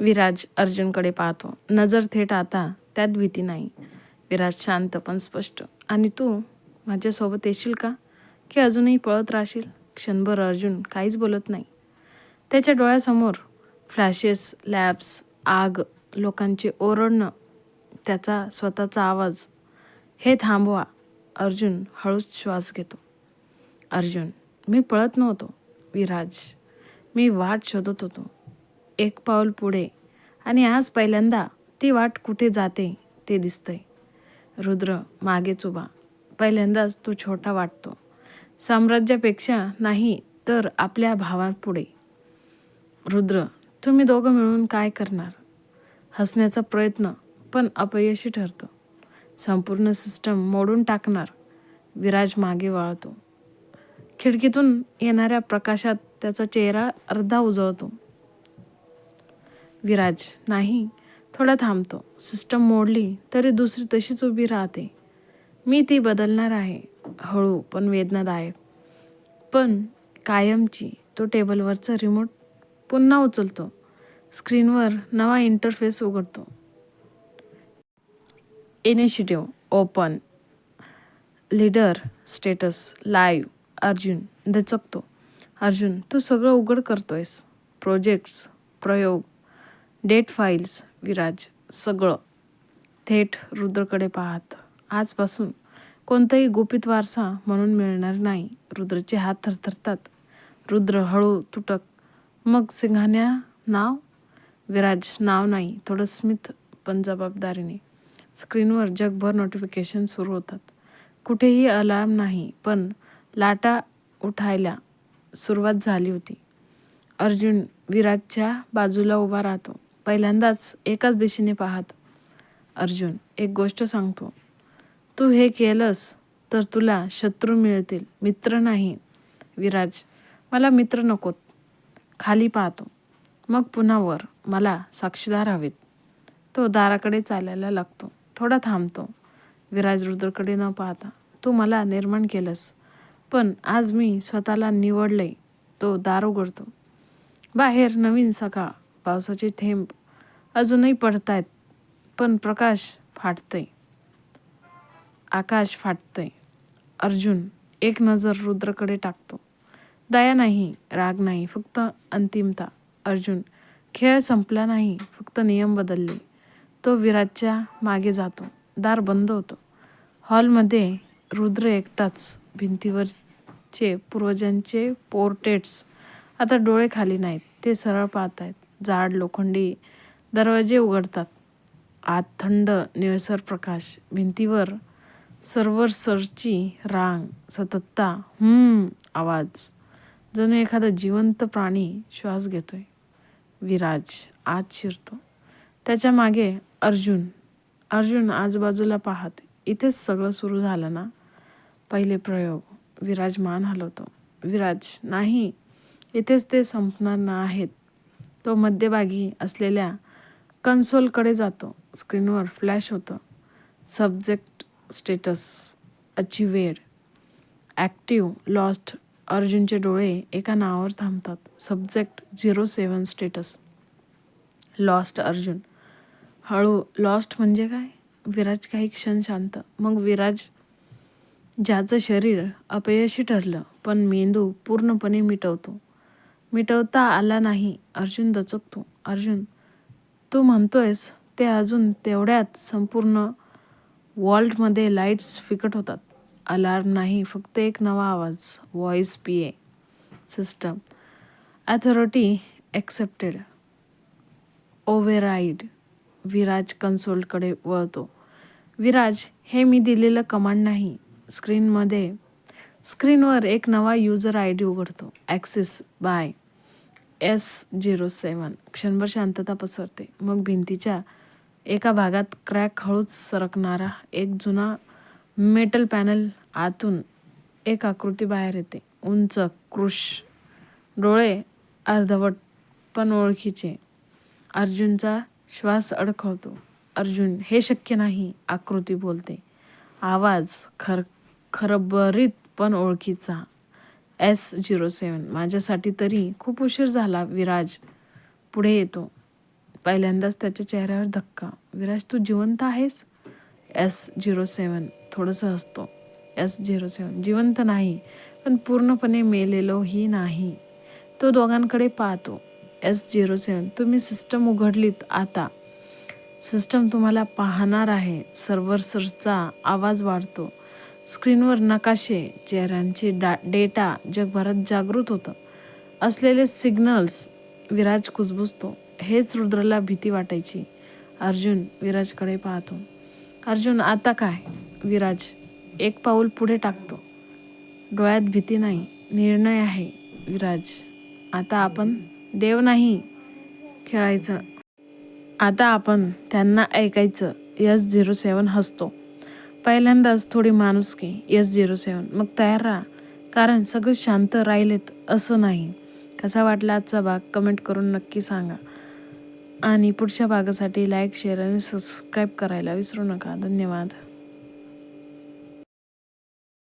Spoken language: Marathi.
विराज अर्जुनकडे पाहतो. नजर थेट आता त्यात भीती नाही. विराज शांत पण स्पष्ट. आणि तू माझ्यासोबत येशील का? की अजूनही पळत राहशील? क्षणभर अर्जुन काहीच बोलत नाही. त्याच्या डोळ्यासमोर फ्लॅशेस लॅब्स आग लोकांचे ओरडणं त्याचा स्वतःचा आवाज. हे थांबवा. अर्जुन हळूच श्वास घेतो. अर्जुन मी पळत नव्हतो. विराज मी वाट शोधत होतो. एक पाऊल पुढे आणि आज पहिल्यांदा ती वाट कुठे जाते ते दिसतंय. रुद्र मागेच उभा पहिल्यांदाच तो छोटा वाटतो. साम्राज्यापेक्षा नाही तर आपल्या भावापुढे रुद्र तुम्ही दोघं मिळून काय करणार? हसण्याचा प्रयत्न पण अपयशी ठरतं. संपूर्ण सिस्टम मोडून टाकणार. विराज मागे वळतो. खिडकीतून येणाऱ्या प्रकाशात त्याचा चेहरा अर्धा उजळतो. विराज नाही थोडा थांबतो. सिस्टम मोडली तरी दुसरी तशीच उभी राहते. मी ती बदलणार आहे हळू पण वेदनादायक. पण कायमची तो टेबलवरचा रिमोट पुन्हा उचलतो. स्क्रीनवर नवा इंटरफेस उघडतो. Initiative open. Leader status live. Arjun दचकतो. Arjun तू सगळं उघड करतोयस. प्रोजेक्ट्स प्रयोग डेट फाईल्स विराज सगळं थेट रुद्रकडे पाहत. आजपासून कोणताही गुपित वारसा म्हणून मिळणार नाही. रुद्रचे हात थरथरतात. रुद्र हळू तुटक. मग सिंघाण्या नाव? विराज नाव नाही. थोडं स्मित पण जबाबदारीने. स्क्रीनवर जगभर नोटिफिकेशन सुरू होतात. कुठेही अलार्म नाही पण लाटा उठायला सुरुवात झाली होती. अर्जुन विराजच्या बाजूला उभा राहतो. पहिल्यांदाच एकाच दिशेने पाहत अर्जुन एक गोष्ट सांगतो. तू हे केलंस तर तुला शत्रू मिळतील. मित्र नाही. विराज मला मित्र नकोत. खाली पाहतो. मग पुन्हा वर. मला साक्षीदार हवेत. तो दाराकडे चालायला लागतो. थोडा थांबतो. विराज रुद्रकडे न पाहता तू मला निर्माण केलंस. पण आज मी स्वतःला निवडलंय. तो दार उघडतो. बाहेर नवीन सकाळ पावसाचे थेंब अजूनही पडतायत पण प्रकाश फाटतंय. आकाश फाटतंय. अर्जुन एक नजर रुद्रकडे टाकतो. दया नाही राग नाही फक्त अंतिमता. अर्जुन खेळ संपला नाही फक्त नियम बदलले. तो विराजच्या मागे जातो. दार बंद होतं. हॉलमध्ये रुद्र एकटाच भिंतीवरचे पूर्वजांचे पोर्ट्रेट्स आता डोळे खाली नाहीत. ते सरळ पाहत आहेत जाड लोखंडी दरवाजे उघडतात. आत थंड निळसर प्रकाश. भिंतीवर सर्वरसरची रांग सततता हम्म आवाज. जणू एखादा जिवंत प्राणी श्वास घेतोय. विराज आत शिरतो. त्याच्यामागे अर्जुन. अर्जुन आजूबाजूला पाहत इथेच सगळं सुरू झालं ना? पहिले प्रयोग. विराज मान हलवतो. विराज नाही. इथेच ते संपणार ना आहेत. तो मध्यभागी असलेल्या कन्सोलकडे जातो. स्क्रीनवर फ्लॅश होतं. Subject status achieved active lost अर्जुनचे डोळे एका नावावर थांबतात. Subject zero seven status lost Arjun. हळू लॉस्ट म्हणजे काय? विराज काही क्षण शांत. मग विराज ज्याचं शरीर अपयशी ठरलं पण मेंदू पूर्णपणे मिटवतो. मिटवता आला नाही. अर्जुन दचकतो. अर्जुन तू म्हणतोयस ते अजून तेवढ्यात संपूर्ण वॉल्टमध्ये लाईट्स फिकट होतात. अलार्म नाही फक्त एक नवा आवाज voice P A system authority accepted override Viraj कन्सोलकडे वळतो. विराज हे मी दिलेलं कमांड नाही. स्क्रीनमध्ये स्क्रीनवर एक नवा यूजर आय डी उघडतो. Axis by S zero seven क्षणभर शांतता पसरते. मग भिंतीच्या एका भागात क्रॅक हळूच सरकणारा एक जुना मेटल पॅनल आतून एक आकृती बाहेर येते. उंच कृश डोळे अर्धवट पण ओळखीचे. अर्जुनचा श्वास अडखळतो. अर्जुन हे शक्य नाही आकृती बोलते. आवाज खर खरबरीत पण ओळखीचा. एस झिरो सेवन माझ्यासाठी तरी खूप उशीर झाला विराज पुढे येतो. पहिल्यांदाच त्याच्या चेहऱ्यावर धक्का. विराज तू जिवंत आहेस? एस झिरो सेवन थोडंसं हसतो. एस झिरो सेवन जिवंत नाही पण पूर्णपणे मेलेलोही नाही. तो दोघांकडे पाहतो. एस झिरो सेवन तुम्ही सिस्टम उघडलीत आता. सिस्टम तुम्हाला पाहणार आहे. सर्व्हर्सचा आवाज वाढतो. स्क्रीनवर नकाशे चेहऱ्यांचे डा डेटा जगभरात जागृत होतं. असलेले सिग्नल्स विराज कुजबुजतो. हेच रुद्रला भीती वाटायची. अर्जुन विराजकडे पाहतो. अर्जुन आता काय? विराज एक पाऊल पुढे टाकतो. डोळ्यात भीती नाही. निर्णय आहे. विराज आता आपण देव नाही. खेळायचं. आता आपण त्यांना ऐकायचं. यस झिरो सेवन हसतो. पहिल्यांदाच थोडी माणुसकी यस झिरो सेवन मग तयार राहा. कारण सगळे शांत राहिलेत असं नाही. कसा वाटला आजचा भाग? कमेंट करून नक्की सांगा. आणि पुढच्या भागासाठी लाईक शेअर आणि सबस्क्राईब करायला विसरू नका. धन्यवाद.